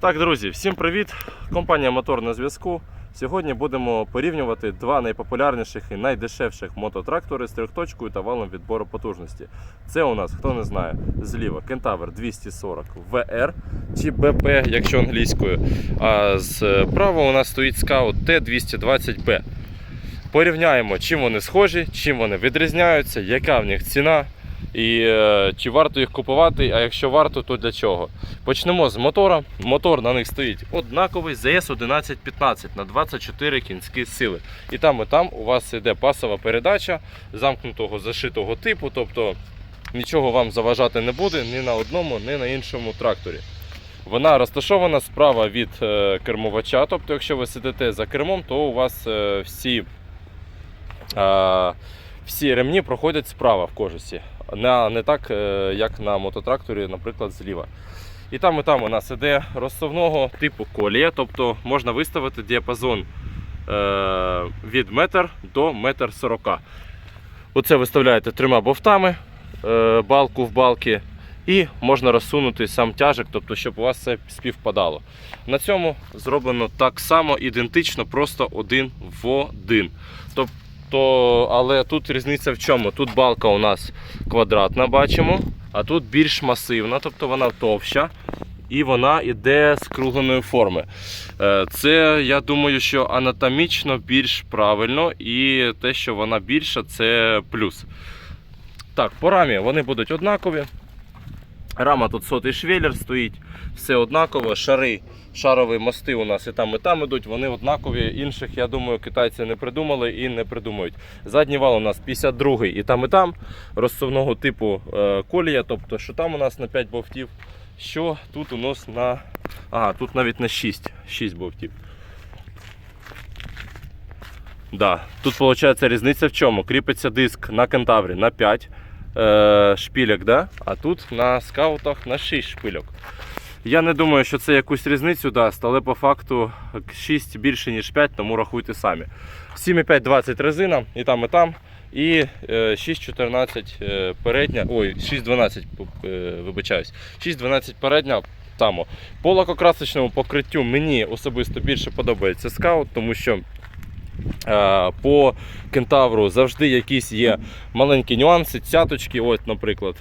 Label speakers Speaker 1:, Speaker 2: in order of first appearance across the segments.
Speaker 1: Так, друзі, всім привіт! Компанія Мотор на зв'язку. Сьогодні будемо порівнювати два найпопулярніших і найдешевших мототрактори з трьохточкою та валом відбору потужності. Це у нас, хто не знає, зліва Кентавр 240 VR чи BP, якщо англійською. А справа у нас стоїть Scout T220B. Порівняємо, чим вони схожі, чим вони відрізняються, яка в них ціна. І е, чи варто їх купувати, а якщо варто, то для чого? Почнемо з мотора. Мотор на них стоїть однаковий ZS 1115 на 24 кінські сили. І там, і там у вас йде пасова передача замкнутого зашитого типу, тобто нічого вам заважати не буде ні на одному, ні на іншому тракторі. Вона розташована справа від е, кермувача, тобто, якщо ви сидите за кермом, то у вас е, всі, всі ремні проходять справа в кожусі. Не, не так, е, як на мототракторі, наприклад, зліва. І там і там у нас іде розсувного типу колія, тобто можна виставити діапазон е, від метр до метр сорока. Оце виставляєте трьома бовтами, е, балку в балки, і можна розсунути сам тяжик, тобто, щоб у вас це співпадало. На цьому зроблено так само ідентично, просто один в один. Тобто, але тут різниця в чому? Тут балка у нас квадратна, бачимо, а тут більш масивна, тобто вона товща і вона йде з кругленої форми. Е, Це, я думаю, що анатомічно більш правильно, і те, що вона більша, це плюс. Так, по рамі вони будуть однакові. Рама тут сотий швеллер стоїть, все однаково. Шари, шарові мости у нас і там, і там ідуть, вони однакові. Інших, я думаю, китайці не придумали і не придумають. Задній вал у нас 52 і там, і там. Розсувного типу е, колія, тобто, що там у нас на 5 бовтів, що тут у нас на. Ага, тут навіть на 6, 6 бовтів. Да. Тут виходить різниця в чому? Кріпиться диск на кентаврі на 5 е, шпільок, да? а тут на скаутах на 6 шпильок. Я не думаю, що це якусь різницю дасть, але по факту 6 більше, ніж 5, тому рахуйте самі. 7,5-20 резина і там, і там. І е, 6,14 е, передня, ой, 6,12, е, вибачаюсь, 6,12 передня. Там. По лакокрасочному покриттю мені особисто більше подобається скаут, тому що е, по кентавру завжди якісь є маленькі нюанси, цяточки, от, наприклад.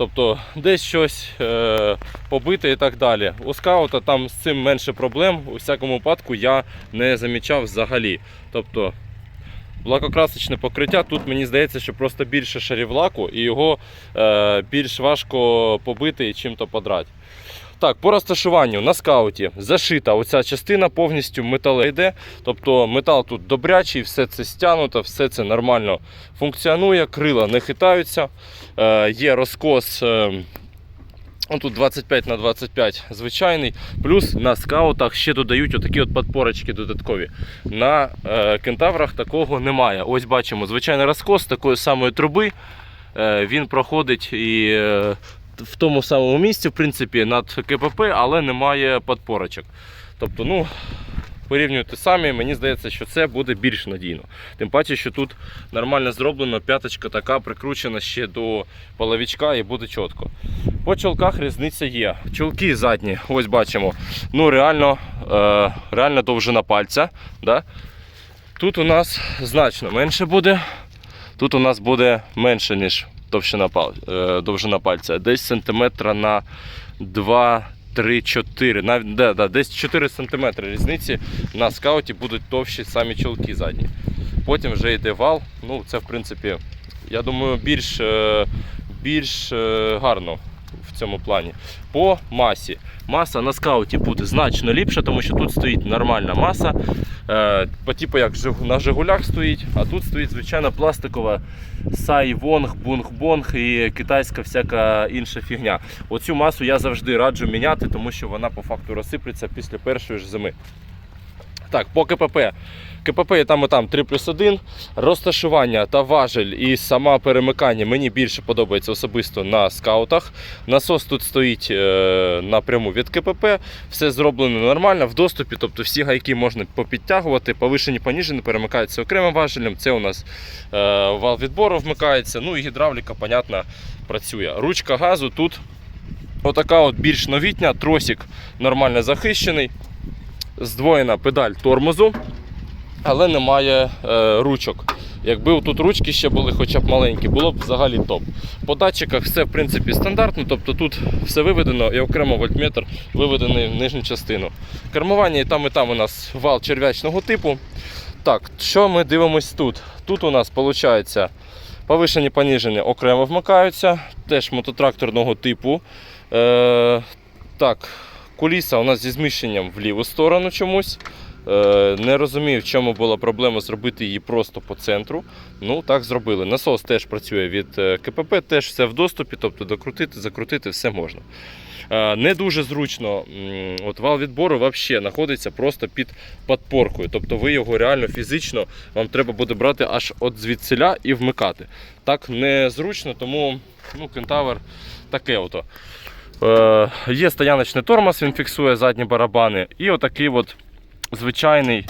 Speaker 1: Тобто десь щось е, побити і так далі. У скаута там з цим менше проблем. У всякому випадку я не замічав взагалі. Тобто лакокрасочне покриття, тут мені здається, що просто більше шарів лаку і його е, більш важко побити і чим-то подрати. Так, по розташуванню на скауті зашита оця частина повністю метале йде. Тобто метал тут добрячий, все це стягнуто, все це нормально функціонує, крила не хитаються. Е, є розкос. Е, Ну, тут 25 на 25 звичайний. Плюс на скаутах ще додають отакі от подпорочки додаткові. На е, кентаврах такого немає. Ось бачимо звичайний розкос такої самої труби. Е, він проходить і е, в тому самому місці, в принципі, над КПП, але немає подпорочок. Тобто, ну, порівнюйте самі, мені здається, що це буде більш надійно. Тим паче, що тут нормально зроблено, п'яточка така прикручена ще до половичка і буде чітко. По чолках різниця є. Чолки задні, ось бачимо, ну реально, е, реально довжина пальця. Да? Тут у нас значно менше буде. Тут у нас буде менше, ніж е, довжина пальця. Десь сантиметра на 2, 3, 4. Навіть, да, да, десь 4 сантиметри різниці на скауті будуть товщі самі чолки задні. Потім вже йде вал. Ну, це в принципі, я думаю, більш, е, більш е, гарно в цьому плані. По масі. Маса на скауті буде значно ліпша, тому що тут стоїть нормальна маса. Е, по типу як на Жигулях стоїть, а тут стоїть звичайна пластикова сайвонг, бунг-бонг і китайська всяка інша фігня. Оцю масу я завжди раджу міняти, тому що вона по факту розсиплеться після першої ж зими. Так, по КПП. КПП і там і там 3 плюс 1. Розташування та важель і сама перемикання мені більше подобається особисто на скаутах. Насос тут стоїть е, напряму від КПП. Все зроблено нормально в доступі, тобто всі гайки можна попідтягувати, повишені, поніжені, перемикаються окремим важелем. Це у нас е, вал відбору вмикається. Ну і гідравліка, понятно, працює. Ручка газу тут Отака от більш новітня, тросик нормально захищений, здвоєна педаль тормозу, але немає е, ручок. Якби тут ручки ще були хоча б маленькі, було б взагалі топ. По датчиках все в принципі стандартно, тобто тут все виведено і окремо вольтметр виведений в нижню частину. Кермування і там, і там у нас вал черв'ячного типу. Так, що ми дивимось тут? Тут у нас виходить повишені поніжені окремо вмикаються, теж мототракторного типу. Е, так, куліса у нас зі зміщенням в ліву сторону чомусь. Е, не розумію, в чому була проблема зробити її просто по центру. Ну, так зробили. Насос теж працює від е, КПП, теж все в доступі, тобто докрутити, закрутити все можна. Е, Не дуже зручно. От вал відбору взагалі знаходиться просто під подпоркою. Тобто ви його реально фізично вам треба буде брати аж от звідсиля і вмикати. Так незручно, тому ну, кентавр таке ото. Е, є стояночний тормоз, він фіксує задні барабани. І отакий от звичайний.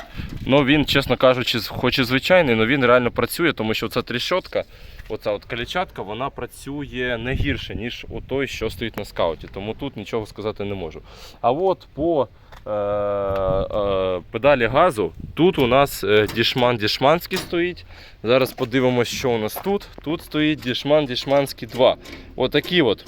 Speaker 1: Ну він, чесно кажучи, хоч і звичайний, але він реально працює, тому що ця тріщотка, оця от калічатка, вона працює не гірше, ніж у той, що стоїть на скауті. Тому тут нічого сказати не можу. А от по е, е, педалі газу, тут у нас е, дішман дішманський стоїть. Зараз подивимось, що у нас тут. Тут стоїть дішман дішманський 2. Отакі от.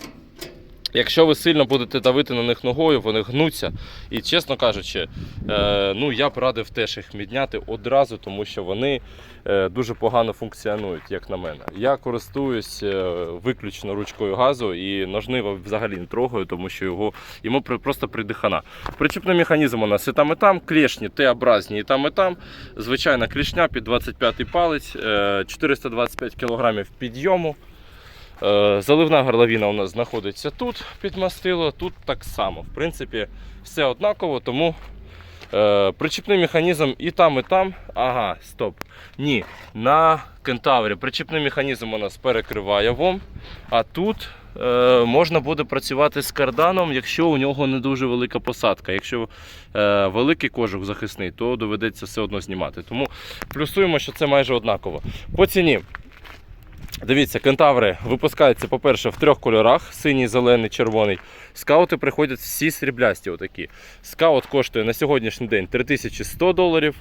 Speaker 1: Якщо ви сильно будете давити на них ногою, вони гнуться. І чесно кажучи, е, ну я б радив теж їх відняти одразу, тому що вони е, дуже погано функціонують, як на мене. Я користуюсь е, виключно ручкою газу і ножни взагалі не трогаю, тому що його йому просто придихана. Причіпний механізм у нас і там, і там, клешні Т-образні і там, і там. Звичайна клешня під 25 палець, е, 425 кг підйому. Е, Заливна горловина у нас знаходиться тут під мастило, тут так само. В принципі, все однаково, тому е, причіпний механізм і там, і там. Ага, стоп. Ні. На кентаврі причіпний механізм у нас перекриває ВОМ, а тут е, можна буде працювати з карданом, якщо у нього не дуже велика посадка. Якщо е, великий кожух захисний, то доведеться все одно знімати. Тому плюсуємо, що це майже однаково. По ціні. Дивіться, кентаври випускаються, по-перше, в трьох кольорах: синій, зелений, червоний. Скаути приходять всі сріблясті. Отакі. Скаут коштує на сьогоднішній день 3100 доларів.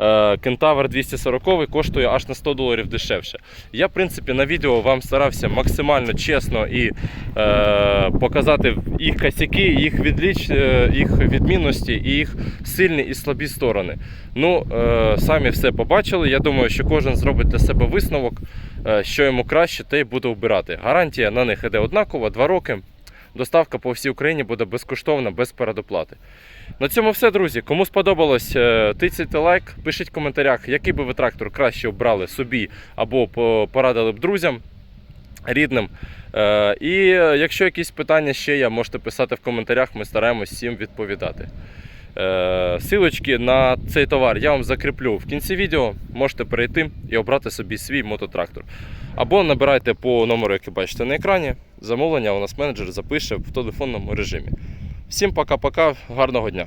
Speaker 1: Е, Кентавр 240 коштує аж на 100 доларів дешевше. Я, в принципі, на відео вам старався максимально чесно і е, показати їх косяки, їх, відліч, е, їх відмінності і їх сильні і слабі сторони. Ну, е, самі все побачили. Я думаю, що кожен зробить для себе висновок, що йому краще, те й буде обирати. Гарантія на них іде однакова, 2 роки. Доставка по всій Україні буде безкоштовна, без передоплати. На цьому все, друзі. Кому сподобалось, е, тицяйте лайк, пишіть в коментарях, який би ви трактор краще обрали собі або порадили б друзям рідним. Е, І е, якщо якісь питання ще є, можете писати в коментарях, ми стараємось всім відповідати. Е, Силочки на цей товар я вам закріплю в кінці відео. Можете перейти і обрати собі свій мототрактор. Або набирайте по номеру, який бачите на екрані. Замовлення у нас менеджер запише в телефонному режимі. Всім пока-пока, гарного дня!